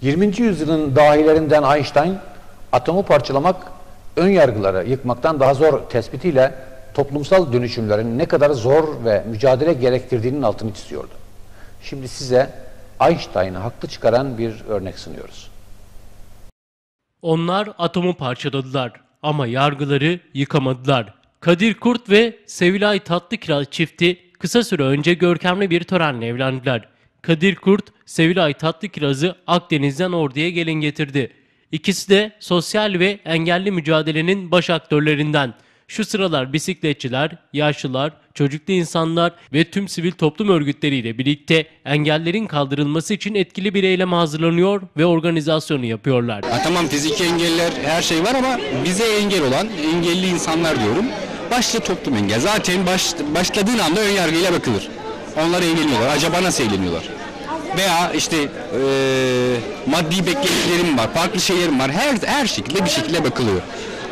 20. yüzyılın dahilerinden Einstein atomu parçalamak ön yargıları yıkmaktan daha zor tespitiyle toplumsal dönüşümlerin ne kadar zor ve mücadele gerektirdiğinin altını çiziyordu. Şimdi size Einstein'ı haklı çıkaran bir örnek sunuyoruz. Onlar atomu parçaladılar ama yargıları yıkamadılar. Kadir Kurt ve Sevilay Tatlıkiraz çifti kısa süre önce görkemli bir törenle evlendiler. Kadir Kurt, Sevilay Tatlıkiraz'ı Akdeniz'den Ordu'ya gelin getirdi. İkisi de sosyal ve engelli mücadelenin baş aktörlerinden. Şu sıralar bisikletçiler, yaşlılar, çocuklu insanlar ve tüm sivil toplum örgütleriyle birlikte engellerin kaldırılması için etkili bir eyleme hazırlanıyor ve organizasyonu yapıyorlar. Ha, tamam fiziki engeller her şey var ama bize engel olan engelli insanlar diyorum. Başta toplum engel. Zaten baş, başladığın anda ön yargıyla bakılır. Onlar eğleniyorlar. Acaba nasıl eğleniyorlar? Veya işte eee, maddi beklentilerim var, farklı şeylerim var. Her her şekilde bir şekilde bakılıyor.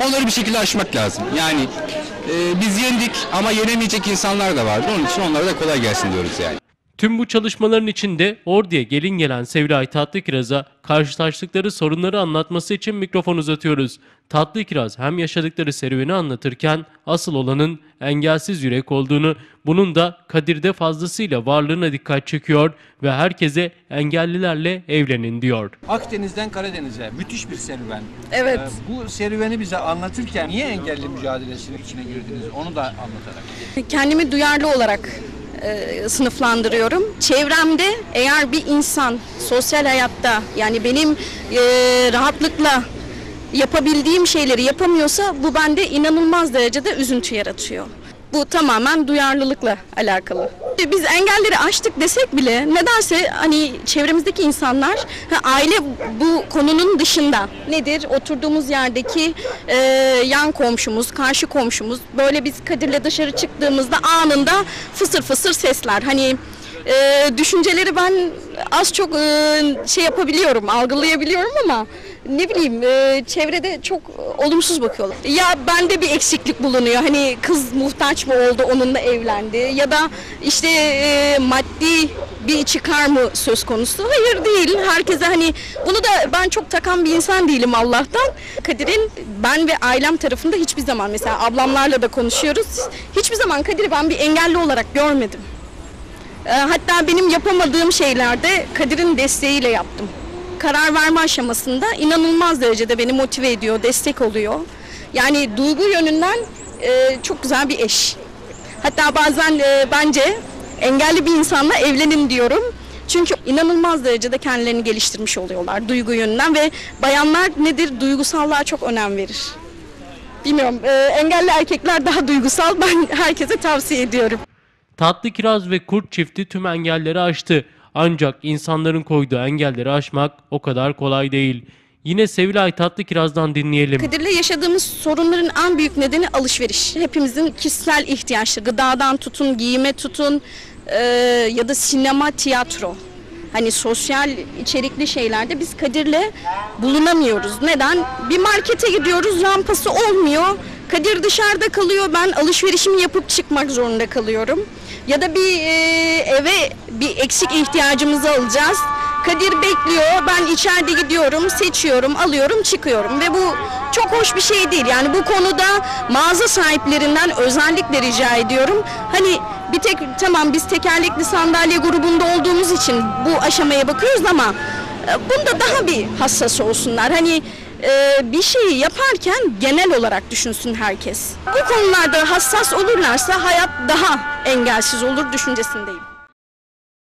Onları bir şekilde aşmak lazım. Yani eee, biz yendik ama yenemeyecek insanlar da vardı. Onun için onlara da kolay gelsin diyoruz yani. Tüm bu çalışmaların içinde Ordu'ya gelin gelen Sevilay Tatlıkiraz'a karşılaştıkları sorunları anlatması için mikrofon uzatıyoruz. Tatlıkiraz hem yaşadıkları serüveni anlatırken asıl olanın engelsiz yürek olduğunu, bunun da Kadir'de fazlasıyla varlığına dikkat çekiyor ve herkese engellilerle evlenin diyor. Akdeniz'den Karadeniz'e müthiş bir serüven. Evet. Ee, bu serüveni bize anlatırken niye engelli mücadelesinin içine girdiniz onu da anlatarak. Kendimi duyarlı olarak e, sınıflandırıyorum. Çevremde eğer bir insan sosyal hayatta yani benim e, rahatlıkla yapabildiğim şeyleri yapamıyorsa bu bende inanılmaz derecede üzüntü yaratıyor. Bu tamamen duyarlılıkla alakalı. Biz engelleri aştık desek bile nedense hani çevremizdeki insanlar aile bu konunun dışında nedir? Oturduğumuz yerdeki e, yan komşumuz, karşı komşumuz böyle biz Kadir'le dışarı çıktığımızda anında fısır fısır sesler. Hani e, düşünceleri ben az çok e, şey yapabiliyorum, algılayabiliyorum ama ne bileyim e, çevrede çok olumsuz bakıyorlar. Ya bende bir eksiklik bulunuyor. Hani kız muhtaç mı oldu onunla evlendi ya da işte e, maddi bir çıkar mı söz konusu? Hayır değil. Herkese hani bunu da ben çok takan bir insan değilim Allah'tan. Kadir'in ben ve ailem tarafında hiçbir zaman mesela ablamlarla da konuşuyoruz. Hiçbir zaman Kadir'i ben bir engelli olarak görmedim. E, Hatta benim yapamadığım şeylerde Kadir'in desteğiyle yaptım. Karar verme aşamasında inanılmaz derecede beni motive ediyor, destek oluyor. Yani duygu yönünden e, çok güzel bir eş. Hatta bazen e, bence engelli bir insanla evlenin diyorum. Çünkü inanılmaz derecede kendilerini geliştirmiş oluyorlar duygu yönünden ve bayanlar nedir duygusallığa çok önem verir. Bilmiyorum e, engelli erkekler daha duygusal ben herkese tavsiye ediyorum. Tatlı Kiraz ve Kurt çifti tüm engelleri aştı. Ancak insanların koyduğu engelleri aşmak o kadar kolay değil. Yine Sevilay Tatlı Kiraz'dan dinleyelim. Kadir'le yaşadığımız sorunların en büyük nedeni alışveriş. Hepimizin kişisel ihtiyaçları, gıdadan tutun, giyime tutun e, ya da sinema, tiyatro. Hani sosyal içerikli şeylerde biz Kadir'le bulunamıyoruz. Neden? Bir markete gidiyoruz, rampası olmuyor. Kadir dışarıda kalıyor, ben alışverişimi yapıp çıkmak zorunda kalıyorum. Ya da bir e, eve bir eksik ihtiyacımızı alacağız. Kadir bekliyor, ben içeride gidiyorum, seçiyorum, alıyorum, çıkıyorum ve bu çok hoş bir şey değil. Yani bu konuda mağaza sahiplerinden özellikle rica ediyorum. Hani bir tek tamam biz tekerlekli sandalye grubunda olduğumuz için bu aşamaya bakıyoruz ama e, bunda daha bir hassas olsunlar. Hani e, bir şeyi yaparken genel olarak düşünsün herkes. Bu konularda hassas olurlarsa hayat daha engelsiz olur düşüncesindeyim.